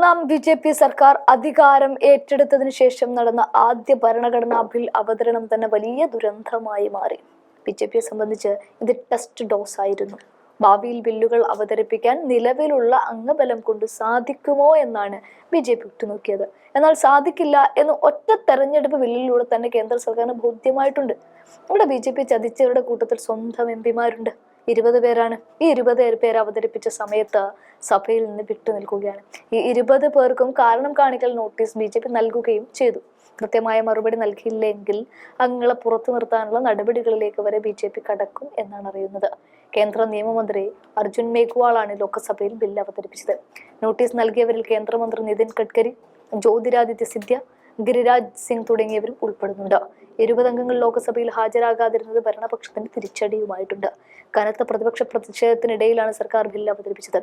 മൂന്നാം B J P സർക്കാർ അധികാരം ഏറ്റെടുത്തതിന് ശേഷം നടന്ന ആദ്യ ഭരണഘടനാ ബിൽ അവതരണം തന്നെ വലിയ ദുരന്തമായി മാറി. ബി ജെ പിയെ സംബന്ധിച്ച് ഇത് ടെസ്റ്റ് ഡോസ് ആയിരുന്നു. ഭാവിയിൽ ബില്ലുകൾ അവതരിപ്പിക്കാൻ നിലവിലുള്ള അംഗബലം കൊണ്ട് സാധിക്കുമോ എന്നാണ് ബി ജെ പി ഉറ്റുനോക്കിയത്. എന്നാൽ സാധിക്കില്ല എന്ന് ഒറ്റ തെരഞ്ഞെടുപ്പ് ബില്ലിലൂടെ തന്നെ കേന്ദ്ര സർക്കാരിന് ബോധ്യമായിട്ടുണ്ട്. ഇവിടെ ബി ജെ പി ചതിച്ചവരുടെ കൂട്ടത്തിൽ സ്വന്തം എം പിമാരുണ്ട്. ഇരുപത് പേരാണ്. ഈ ഇരുപത് പേര് അവതരിപ്പിച്ച സമയത്ത് സഭയിൽ നിന്ന് വിട്ടു നിൽക്കുകയാണ്. ഈ ഇരുപത് പേർക്കും കാരണം കാണിക്കൽ നോട്ടീസ് ബി ജെ പി നൽകുകയും ചെയ്തു. കൃത്യമായ മറുപടി നൽകിയില്ലെങ്കിൽ അംഗങ്ങളെ പുറത്തു നിർത്താനുള്ള നടപടികളിലേക്ക് വരെ ബി ജെ പി കടക്കും എന്നാണ് അറിയുന്നത്. കേന്ദ്ര നിയമമന്ത്രി അർജുൻ മേഘ്വാളാണ് ലോക്സഭയിൽ ബില്ല് അവതരിപ്പിച്ചത്. നോട്ടീസ് നൽകിയവരിൽ കേന്ദ്രമന്ത്രി നിതിൻ ഗഡ്കരി ജ്യോതിരാദിത്യ സിന്ധ്യ ഗിരിരാജ് സിംഗ് തുടങ്ങിയവരും ഉൾപ്പെടുന്നുണ്ട്. ഇരുപത് അംഗങ്ങൾ ലോക്സഭയിൽ ഹാജരാകാതിരുന്നത് ഭരണപക്ഷത്തിന്റെ തിരിച്ചടിയുമായിട്ടുണ്ട്. കനത്ത പ്രതിപക്ഷ പ്രതിഷേധത്തിനിടയിലാണ് സർക്കാർ ബില്ല് അവതരിപ്പിച്ചത്.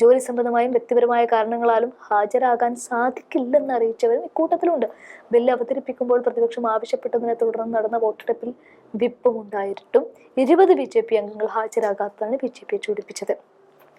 ജോലി സംബന്ധമായും വ്യക്തിപരമായ കാരണങ്ങളാലും ഹാജരാകാൻ സാധിക്കില്ലെന്ന് അറിയിച്ചവരും ഇക്കൂട്ടത്തിലുണ്ട്. ബില്ല് അവതരിപ്പിക്കുമ്പോൾ പ്രതിപക്ഷം ആവശ്യപ്പെട്ടതിനെ തുടർന്ന് നടന്ന വോട്ടെടുപ്പിൽ വിപ്പും ഉണ്ടായിട്ടും ഇരുപത് ബി ജെ പി അംഗങ്ങൾ ഹാജരാകാത്തതാണ് ബി ജെ പിയെ ചൂടിപ്പിച്ചത്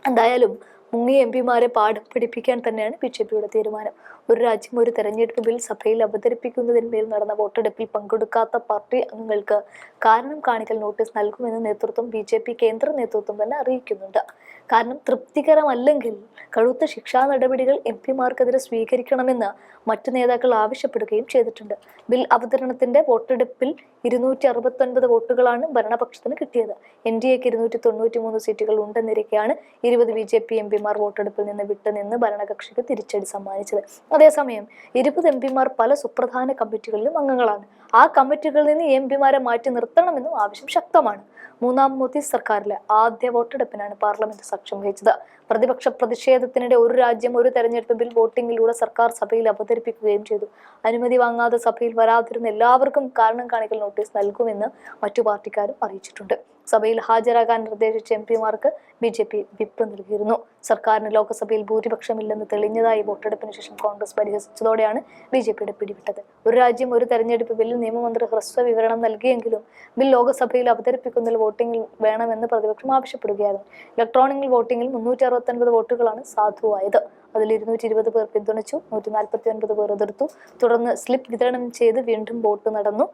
എന്തായാലും മുങ്ങിയ എം പിമാരെ പാഠം പഠിപ്പിക്കാൻ തന്നെയാണ് ബി ജെ പിയുടെ തീരുമാനം. ഒരു രാജ്യം ഒരു തെരഞ്ഞെടുപ്പ് ബിൽ സഭയിൽ അവതരിപ്പിക്കുന്നതിന്മേൽ നടന്ന വോട്ടെടുപ്പിൽ പങ്കെടുക്കാത്ത പാർട്ടി അംഗങ്ങൾക്ക് കാരണം കാണിക്കൽ നോട്ടീസ് നൽകുമെന്ന് നേതൃത്വം ബി ജെ പി കേന്ദ്ര നേതൃത്വം തന്നെ അറിയിക്കുന്നുണ്ട്. കാരണം തൃപ്തികരമല്ലെങ്കിൽ കടുത്ത ശിക്ഷാ നടപടികൾ എം പിമാർക്കെതിരെ സ്വീകരിക്കണമെന്ന് മറ്റു നേതാക്കൾ ആവശ്യപ്പെടുകയും ചെയ്തിട്ടുണ്ട്. ബിൽ അവതരണത്തിന്റെ വോട്ടെടുപ്പിൽ ഇരുന്നൂറ്റി അറുപത്തൊൻപത് വോട്ടുകളാണ് ഭരണപക്ഷത്തിന് കിട്ടിയത്. എൻ ഡി എക്ക് ഇരുന്നൂറ്റി തൊണ്ണൂറ്റി മൂന്ന് സീറ്റുകൾ ഉണ്ടെന്നിരിക്കെയാണ് ഇരുപത് ബി ജെ പി എം പിമാർ വോട്ടെടുപ്പിൽ നിന്ന് വിട്ടുനിന്ന് ഭരണകക്ഷിക്ക് തിരിച്ചടി സമ്മാനിച്ചത്. അതേസമയം ഇരുപത് എംപിമാർ പല സുപ്രധാന കമ്മിറ്റികളിലും അംഗങ്ങളാണ്. ആ കമ്മിറ്റികളിൽ നിന്ന് എംപിമാരെ മാറ്റി നിർത്തണമെന്നും ആവശ്യം ശക്തമാണ്. മൂന്നാം മോദി സർക്കാരിലെ ആദ്യ വോട്ടെടുപ്പിനാണ് പാർലമെന്റ് സാക്ഷ്യം വഹിച്ചത്. പ്രതിപക്ഷ പ്രതിഷേധത്തിനിടെ ഒരു രാജ്യം ഒരു തെരഞ്ഞെടുപ്പ് ബിൽ വോട്ടിംഗിലൂടെ സർക്കാർ സഭയിൽ അവതരിപ്പിക്കുകയും ചെയ്തു. അനുമതി വാങ്ങാതെ സഭയിൽ വരാതിരുന്ന എല്ലാവർക്കും കാരണം കാണിക്കൽ നോട്ടീസ് നൽകുമെന്ന് മറ്റു പാർട്ടിക്കാരും അറിയിച്ചിട്ടുണ്ട്. സഭയിൽ ഹാജരാകാൻ നിർദ്ദേശിച്ച എം പിമാർക്ക് ബി ജെ പി വിപ്പ് നൽകിയിരുന്നു. സർക്കാരിന് ലോക്സഭയിൽ ഭൂരിപക്ഷമില്ലെന്ന് തെളിഞ്ഞതായി വോട്ടെടുപ്പിന് ശേഷം കോൺഗ്രസ് പരിഹസിച്ചതോടെയാണ് ബി ജെ പിയുടെ പിടിവിട്ടത്. ഒരു രാജ്യം ഒരു തെരഞ്ഞെടുപ്പ് ബില്ലിൽ നിയമമന്ത്രി ഹ്രസ്വ വിവരണം നൽകിയെങ്കിലും ബിൽ ലോക്സഭയിൽ അവതരിപ്പിക്കുന്നതിൽ വോട്ടിംഗിൽ വേണമെന്ന് പ്രതിപക്ഷം ആവശ്യപ്പെടുകയായിരുന്നു. ഇലക്ട്രോണിക് വോട്ടിംഗിൽ മുന്നൂറ്റി അറുപത്തൊൻപത് വോട്ടുകളാണ് സാധുവായത്. അതിൽ ഇരുന്നൂറ്റി ഇരുപത് പേർ പിന്തുണച്ചു നൂറ്റി നാൽപ്പത്തി ഒൻപത് പേർ എതിർത്തു. തുടർന്ന് സ്ലിപ്പ് വിതരണം ചെയ്ത് വീണ്ടും വോട്ട് നടന്നു.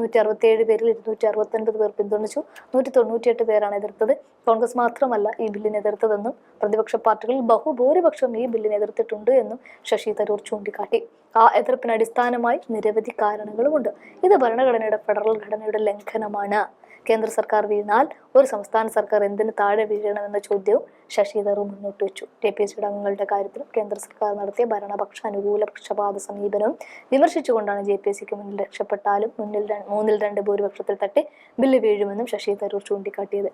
നൂറ്റി അറുപത്തിയേഴ് പേരിൽ ഇരുന്നൂറ്റി അറുപത്തൊൻപത് പേർ പിന്തുണച്ചു. നൂറ്റി തൊണ്ണൂറ്റിയെട്ട് പേരാണ് എതിർത്തത്. കോൺഗ്രസ് മാത്രമല്ല ഈ ബില്ലിനെ എതിർത്തതെന്നും പ്രതിപക്ഷ പാർട്ടികളിൽ ബഹുഭൂരിപക്ഷം ഈ ബില്ലിനെ എതിർത്തിട്ടുണ്ട് എന്നും ശശി തരൂർ ചൂണ്ടിക്കാട്ടി. ആ എതിർപ്പിന് അടിസ്ഥാനമായി നിരവധി കാരണങ്ങളുമുണ്ട്. ഇത് ഭരണഘടനയുടെ ഫെഡറൽ ഘടനയുടെ ലംഘനമാണ്. കേന്ദ്ര സർക്കാർ വീണാൽ ഒരു സംസ്ഥാന സർക്കാർ എന്തിന് താഴെ വീഴണമെന്ന ചോദ്യവും ശശി തരൂർ മുന്നോട്ട് വെച്ചു. കെ പി എസ് അംഗങ്ങളുടെ കാര്യത്തിലും കേന്ദ്ര സർക്കാർ നടത്തിയ ഭരണപക്ഷ അനുകൂല പക്ഷപാത സമീപനവും വിമർശിച്ചുകൊണ്ടാണ് ജെ പി എസ് സിക്ക് മുന്നിൽ രക്ഷപ്പെട്ടാലും മുന്നിൽ മൂന്നിൽ രണ്ട് ഭൂരിപക്ഷത്തിൽ തട്ടി ബില്ല് വീഴുമെന്നും ശശി തരൂർ ചൂണ്ടിക്കാട്ടിയത്.